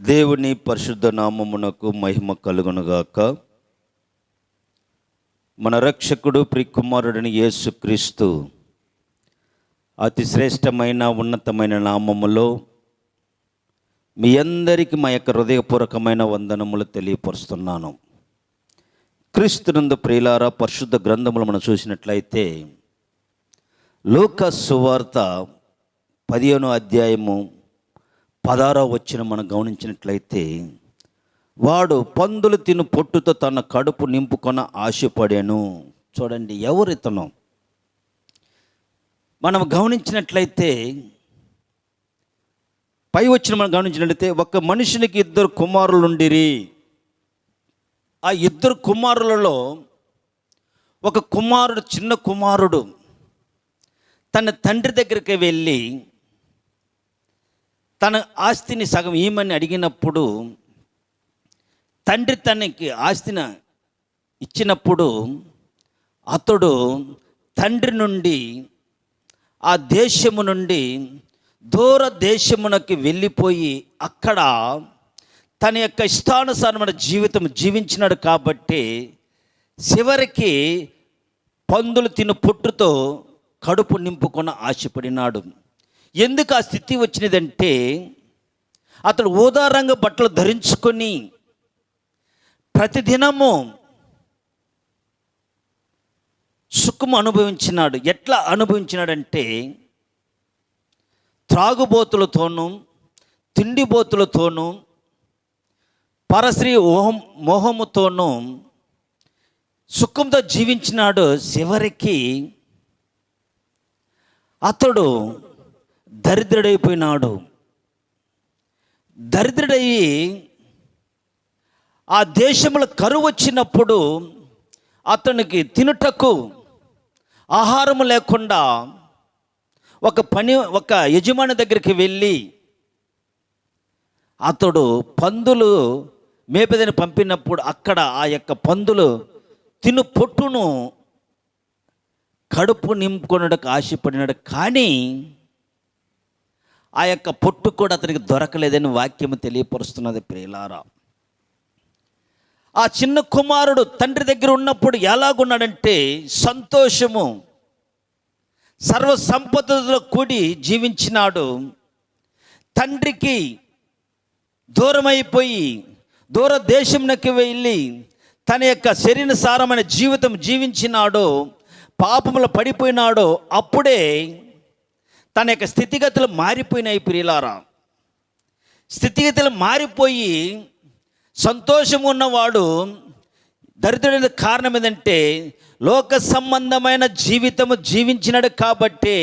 దేవుని పరిశుద్ధ నామమునకు మహిమ కలుగునుగాక. మన రక్షకుడు ప్రికుమారుడిని యేసుక్రీస్తు అతి శ్రేష్టమైన ఉన్నతమైన నామములో మీ అందరికీ మా యొక్క హృదయపూర్వకమైన వందనములు తెలియపరుస్తున్నాను. క్రీస్తునందు ప్రియులారా పరిశుద్ధ గ్రంథములు మనం చూసినట్లయితే లోక సువార్త పదిహేనో అధ్యాయము పదారో వచ్చిన మనం గమనించినట్లయితే వాడు పందులు తిను పొట్టుతో తన కడుపు నింపుకొన ఆశపడాను. చూడండి ఎవరు ఇతను మనం గమనించినట్లయితే పై వచ్చిన మనం గమనించినట్లయితే ఒక మనుషునికి ఇద్దరు కుమారులుండిరి. ఆ ఇద్దరు కుమారులలో ఒక కుమారుడు చిన్న కుమారుడు తన తండ్రి దగ్గరికి వెళ్ళి తన ఆస్తిని సగం ఏమని అడిగినప్పుడు తండ్రి తనకి ఆస్తిని ఇచ్చినప్పుడు అతడు తండ్రి నుండి ఆ దేశము నుండి దూర దేశమునకి వెళ్ళిపోయి అక్కడ తన యొక్క ఇష్టానుసారమైన జీవితం జీవించినాడు కాబట్టి చివరికి పందులు తిను పొట్టుతో కడుపు నింపుకొని ఆశపడినాడు. ఎందుకు ఆ స్థితి వచ్చినదంటే అతడు ఊదారంగ బట్టలు ధరించుకొని ప్రతిదినము సుఖము అనుభవించినాడు. ఎట్లా అనుభవించినాడంటే త్రాగుబోతులతోనూ తిండిబోతులతోనూ పరశ్రీ ఓహం మోహముతోనూ సుఖంతో జీవించినాడు. చివరికి అతడు దరిద్రుడైపోయినాడు. దరిద్రుడయ్యి ఆ దేశంలో కరువు వచ్చినప్పుడు అతనికి తినుటకు ఆహారం లేకుండా ఒక పని ఒక యజమాని దగ్గరికి వెళ్ళి అతడు పందులు మేపదని పంపినప్పుడు అక్కడ ఆ యొక్క పందులు తిను పొట్టును కడుపు నింపుకొనడానికి ఆశపడినాడు. కానీ ఆ యొక్క పొట్టు కూడా అతనికి దొరకలేదని వాక్యము తెలియపరుస్తున్నది ప్రియులారా. ఆ చిన్న కుమారుడు తండ్రి దగ్గర ఉన్నప్పుడు ఎలాగున్నాడంటే సంతోషము సర్వ సంపదలో కూడి జీవించినాడు. తండ్రికి దూరమైపోయి దూరదేశంలోకి వెళ్ళి తన యొక్క శరీరసారమైన జీవితం జీవించినాడో పాపములో పడిపోయినాడో. అప్పుడే తన యొక్క స్థితిగతులు మారిపోయినాయి ప్రియులారా. స్థితిగతులు మారిపోయి సంతోషం ఉన్నవాడు దరిద్రుడైన కారణం ఏంటంటే లోక సంబంధమైన జీవితము జీవించినాడు కాబట్టి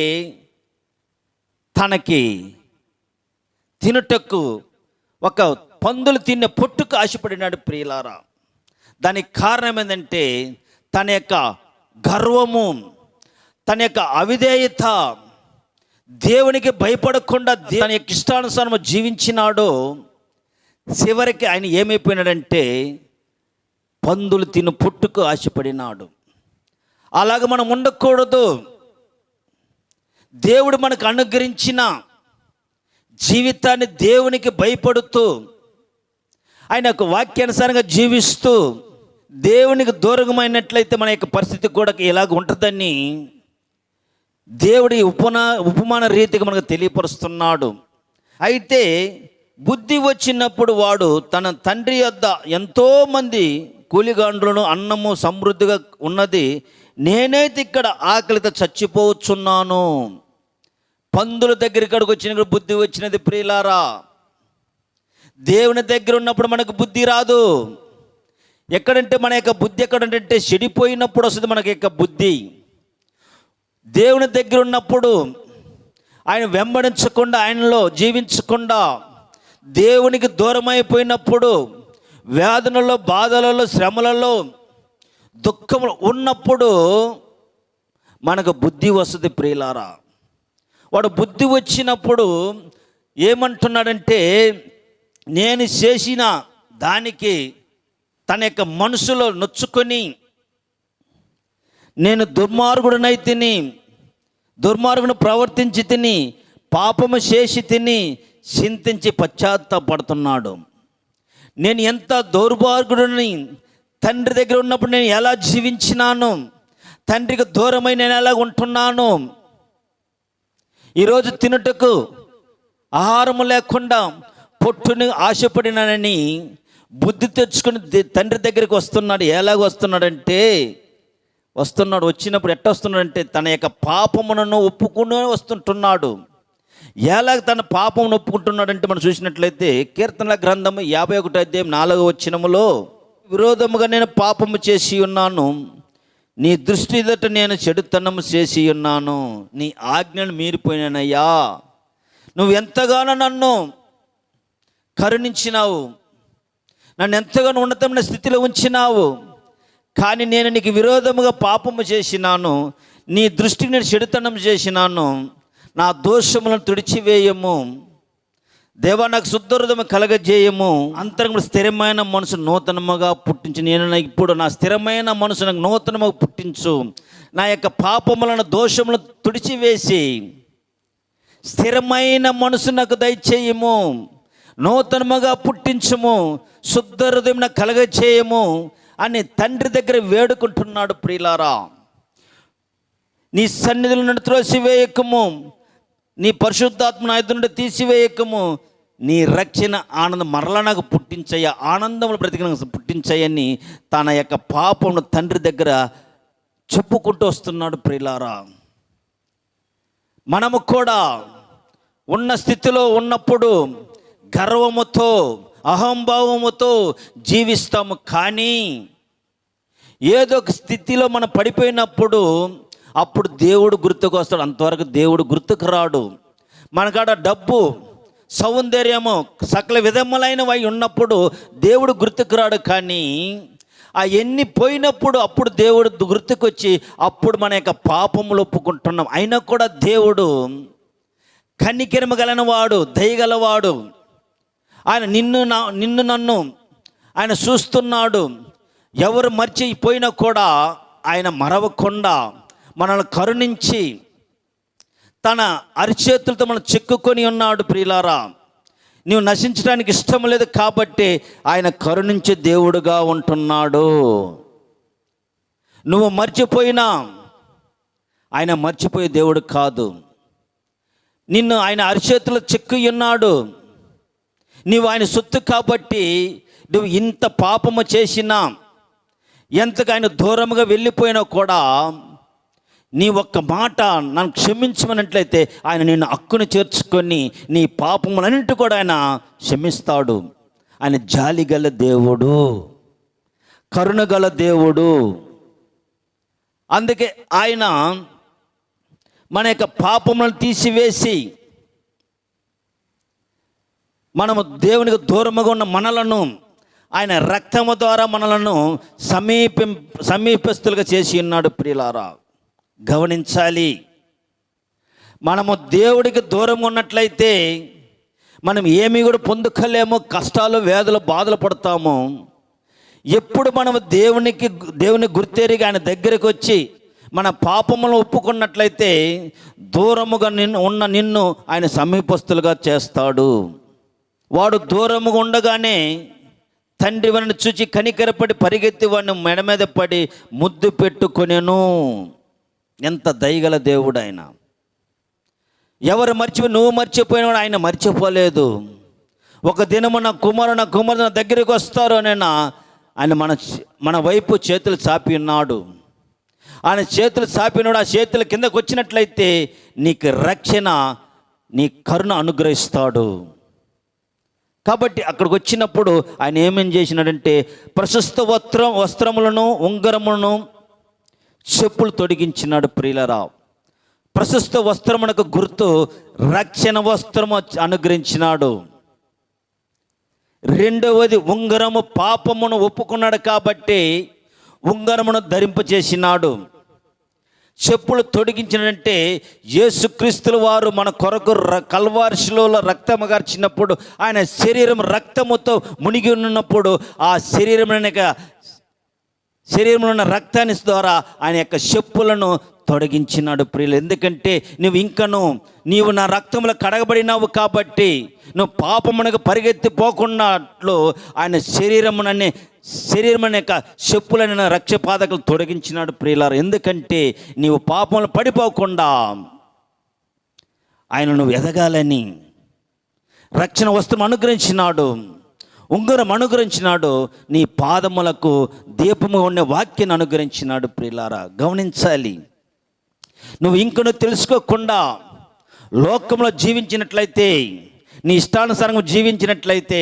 తనకి తినుటకు ఒక పందులు తిన్న పొట్టుకు ఆశపడినాడు ప్రియులారా. దానికి కారణం ఏంటంటే తన యొక్క గర్వము తన యొక్క అవిధేయత దేవునికి భయపడకుండా తన యొక్క ఇష్టానుసారం జీవించినాడో చివరికి ఆయన ఏమైపోయినాడంటే పందులు తిను పుట్టుకు ఆశపడినాడు. అలాగ మనం ఉండకూడదు. దేవుడు మనకు అనుగ్రహించిన జీవితాన్ని దేవునికి భయపడుతూ ఆయన యొక్క వాక్యానుసారంగా జీవిస్తూ దేవునికి దూరమైనట్లయితే మన యొక్క పరిస్థితి కూడా ఇలాగ ఉంటుందని దేవుడి ఉపనా ఉపమాన రీతిగా మనకు తెలియపరుస్తున్నాడు. అయితే బుద్ధి వచ్చినప్పుడు వాడు తన తండ్రి యొద్ద ఎంతోమంది కూలిగాండ్రులను అన్నము సమృద్ధిగా ఉన్నది నేనైతే ఇక్కడ ఆకలితో చచ్చిపోవచ్చున్నాను. పందుల దగ్గర ఇక్కడికి వచ్చిన బుద్ధి వచ్చినది ప్రియులారా. దేవుని దగ్గర ఉన్నప్పుడు మనకు బుద్ధి రాదు. ఎక్కడంటే మన యొక్క బుద్ధి ఎక్కడంటే చెడిపోయినప్పుడు వస్తుంది మనకి యొక్క బుద్ధి. దేవుని దగ్గర ఉన్నప్పుడు ఆయన వెంబడించకుండా ఆయనలో జీవించకుండా దేవునికి దూరమైపోయినప్పుడు వేదనలో బాధలలో శ్రమలలో దుఃఖం ఉన్నప్పుడు మనకు బుద్ధి వస్తుంది ప్రియులారా. వాడు బుద్ధి వచ్చినప్పుడు ఏమంటున్నాడంటే నేను చేసిన దానికి తన యొక్క మనసులో నొచ్చుకొని నేను దుర్మార్గుడనై తిని దుర్మార్గుని ప్రవర్తించి తిని పాపము చేసి తిని చింతించి పశ్చాత్తాపడుతున్నాడు. నేను ఎంత దౌర్భాగ్యుడిని తండ్రి దగ్గర ఉన్నప్పుడు నేను ఎలా జీవించినాను తండ్రికి దూరమై నేను ఎలా ఉంటున్నాను. ఈరోజు తినుటకు ఆహారం లేకుండా పొట్టుని ఆశపడినానని బుద్ధి తెచ్చుకుని తండ్రి దగ్గరికి వస్తున్నాడు. ఎలాగ వస్తున్నాడంటే వస్తున్నాడు వచ్చినప్పుడు ఎట్ట వస్తున్నాడంటే తన యొక్క పాపములను ఒప్పుకునే వస్తుంటున్నాడు. ఎలాగ తన పాపమును ఒప్పుకుంటున్నాడంటే మనం చూసినట్లయితే కీర్తన గ్రంథము యాభై ఒకటి అధ్యాయం నాలుగో వచ్చినములో విరోధముగా నేను పాపము చేసి ఉన్నాను నీ దృష్టి ఎదుట నేను చెడుతనము చేసి ఉన్నాను నీ ఆజ్ఞను మీరిపోయినానయ్యా. నువ్వు ఎంతగానో నన్ను కరుణించినావు నన్ను ఎంతగానో ఉన్నతమైన స్థితిలో ఉంచినావు. కానీ నేను నీకు విరోధముగా పాపము చేసినాను నీ దృష్టికి నేను చెడుతనం చేసినాను నా దోషములను తుడిచివేయము. దేవా నాకు శుద్ధరుదము కలగజేయము. అంతరంగంలో స్థిరమైన మనసు నూతనముగా పుట్టించు. నేను నా- ఇప్పుడు నా స్థిరమైన మనసు నాకు నూతనముగా పుట్టించు. నా యొక్క పాపములను దోషములను తుడిచివేసి స్థిరమైన మనసు నాకు దయచేయము. నూతనముగా పుట్టించుము. శుద్ధ హృదయం నాకు కలగచేయము అని తండ్రి దగ్గర వేడుకుంటున్నాడు ప్రియులారా. నీ సన్నిధుల నుండి త్రోసివేయకము. నీ పరిశుద్ధాత్మ నా నుండి తీసివేయకము. నీ రక్షణ ఆనందం మరలా నాకు పుట్టించయ్య. ఆనందములు బ్రతికిన పుట్టించయ్యని తన యొక్క పాపమును తండ్రి దగ్గర చెప్పుకుంటూ వస్తున్నాడు ప్రియులారా. మనము కూడా ఉన్న స్థితిలో ఉన్నప్పుడు గర్వముతో అహంభావముతో జీవిస్తాము కానీ ఏదో ఒక స్థితిలో మనం పడిపోయినప్పుడు అప్పుడు దేవుడు గుర్తుకు వస్తాడు. అంతవరకు దేవుడు గుర్తుకు రాడు. మనకాడ డబ్బు సౌందర్యము సకల విధములైనవి ఉన్నప్పుడు దేవుడు గుర్తుకు రాడు కానీ ఆ ఎన్ని పోయినప్పుడు అప్పుడు దేవుడు గుర్తుకొచ్చి అప్పుడు మన యొక్క పాపములు ఒప్పుకుంటున్నాం. అయినా కూడా దేవుడు కన్నికెరమగలనవాడు దయగలవాడు ఆయన నిన్ను నా నిన్ను నన్ను ఆయన చూస్తున్నాడు. ఎవరు మర్చిపోయినా కూడా ఆయన మరవకుండా మనల్ని కరుణించి తన అరిచేతులతో మనం చెక్కుకొని ఉన్నాడు ప్రియులారా. నువ్వు నశించడానికి ఇష్టం లేదు కాబట్టి ఆయన కరుణించే దేవుడుగా ఉంటున్నాడు. నువ్వు మర్చిపోయినా ఆయన మర్చిపోయే దేవుడు కాదు. నిన్ను ఆయన అరిచేతులు చెక్కు ఉన్నాడు. నీవు ఆయన సొత్తు కాబట్టి నువ్వు ఇంత పాపము చేసినా ఎంతగా ఆయన దూరముగా వెళ్ళిపోయినా కూడా నీ ఒక్క మాట నన్ను క్షమించమన్నట్లయితే ఆయన నిన్ను హక్కును చేర్చుకొని నీ పాపములన్నింటి కూడా ఆయన క్షమిస్తాడు. ఆయన జాలిగల దేవుడు కరుణగల దేవుడు. అందుకే ఆయన మన యొక్క పాపములను తీసివేసి మనము దేవునికి దూరముగా ఉన్న మనలను ఆయన రక్తము ద్వారా మనలను సమీపి సమీపస్తులుగా చేసి ఉన్నాడు ప్రియులారా. గమనించాలి. మనము దేవుడికి దూరంగా ఉన్నట్లయితే మనం ఏమీ కూడా పొందుకోలేము కష్టాలు వేదలు బాధలు పడతాము. ఎప్పుడు మనము దేవునికి దేవుని గుర్తెరిగి ఆయన దగ్గరికి వచ్చి మన పాపములను ఒప్పుకున్నట్లయితే దూరముగా నిన్ను ఉన్న నిన్ను ఆయన సమీపస్తులుగా చేస్తాడు. వాడు దూరముగా ఉండగానే తండ్రి వాడిని చూచి కనికరపడి పరిగెత్తి వాడిని మెడ మీద పడి ముద్దు పెట్టుకునేను. ఎంత దయగల దేవుడు ఆయన ఎవరు మర్చిపోయి నువ్వు మర్చిపోయినవాడు ఆయన మర్చిపోలేదు. ఒక దినము నా కుమారు నా కుమారు నా దగ్గరికి వస్తారు అని ఆయన మన మన వైపు చేతులు చాపి ఉన్నాడు. ఆయన చేతులు చాపినాడు ఆ చేతుల కిందకు వచ్చినట్లయితే నీకు రక్షణ నీ కరుణ అనుగ్రహిస్తాడు. కాబట్టి అక్కడికి వచ్చినప్పుడు ఆయన ఏమేం చేసినాడంటే ప్రశస్త వస్త్రం వస్త్రములను ఉంగరములను చెప్పులు తొడిగించినాడు ప్రియులరావు. ప్రశస్త వస్త్రమునకు గుర్తు రక్షణ వస్త్రము అనుగ్రహించినాడు. రెండవది ఉంగరము పాపమును ఒప్పుకున్నాడు కాబట్టి ఉంగరమును ధరింపచేసినాడు. చెప్పులు తొడిగించినంటే యేసుక్రీస్తుల వారు మన కొరకు ర- కల్వార్షిలో రక్తము గార్చినప్పుడు ఆయన శరీరం రక్తముతో మునిగి ఉన్నప్పుడు ఆ శరీరం శరీరంలో ఉన్న రక్తాన్ని ద్వారా ఆయన యొక్క చెప్పులను తొడగించినాడు ప్రియులు. ఎందుకంటే నువ్వు ఇంకను నీవు నా రక్తంలో కడగబడినావు కాబట్టి నువ్వు పాపమునకు పరిగెత్తిపోకున్నట్లు ఆయన శరీరముననే శరీరం యొక్క చెప్పులైన రక్షపాదకులు తొడగించినాడు ప్రియులారు. ఎందుకంటే నీవు పాపంలో పడిపోకుండా ఆయన నువ్వు ఎదగాలని రక్షణ వస్త్రం అనుగ్రహించినాడు ఉంగరం అనుగ్రహించినాడు నీ పాదములకు దీపము ఉండే వాక్యాన్ని అనుగ్రహించినాడు ప్రియులారా. గమనించాలి. నువ్వు ఇంకను తెలుసుకోకుండా లోకంలో జీవించినట్లయితే నీ ఇష్టానుసారంగా జీవించినట్లయితే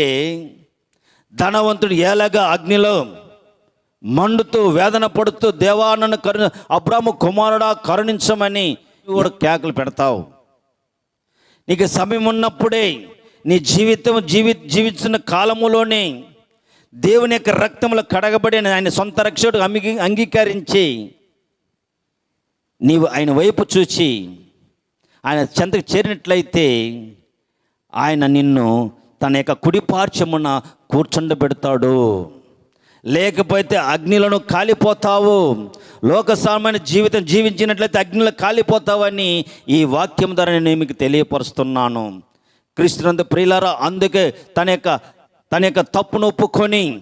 ధనవంతుడు ఏలాగా అగ్నిలో మండుతూ వేదన పడుతూ దేవానను కరు అబ్రాహ్మ కుమారుడా కరుణించమని కూడా కేకలు పెడతావు. నీకు సమయం ఉన్నప్పుడే నీ జీవితం జీవి జీవిస్తున్న కాలములోనే దేవుని యొక్క రక్తంలో కడగబడిన ఆయన సొంత రక్షకుడు అంగీ అంగీకరించి నీవు ఆయన వైపు చూచి ఆయన చెంతకు చేరినట్లయితే ఆయన నిన్ను తన యొక్క కుడిపార్చమున కూర్చుండబెడతాడు. లేకపోతే అగ్నిలను కాలిపోతావు. లోక సామాన్య జీవితం జీవించినట్లయితే అగ్నిలో కాలిపోతావని ఈ వాక్యం ద్వారా నేను మీకు తెలియపరుస్తున్నాను. క్రీస్తునందు ప్రియులారా అందుకే తన యొక్క తన యొక్క తప్పును ఒప్పుకొని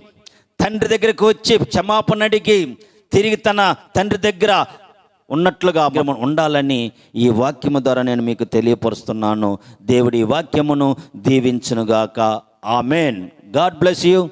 తండ్రి దగ్గరికి వచ్చి క్షమాపణ అడిగి తిరిగి తన తండ్రి దగ్గర ఉన్నట్లుగా మనం ఉండాలని ఈ వాక్యము ద్వారా నేను మీకు తెలియపరుస్తున్నాను. దేవుడి వాక్యమును దీవించునుగాక. ఆమెన్. God bless you.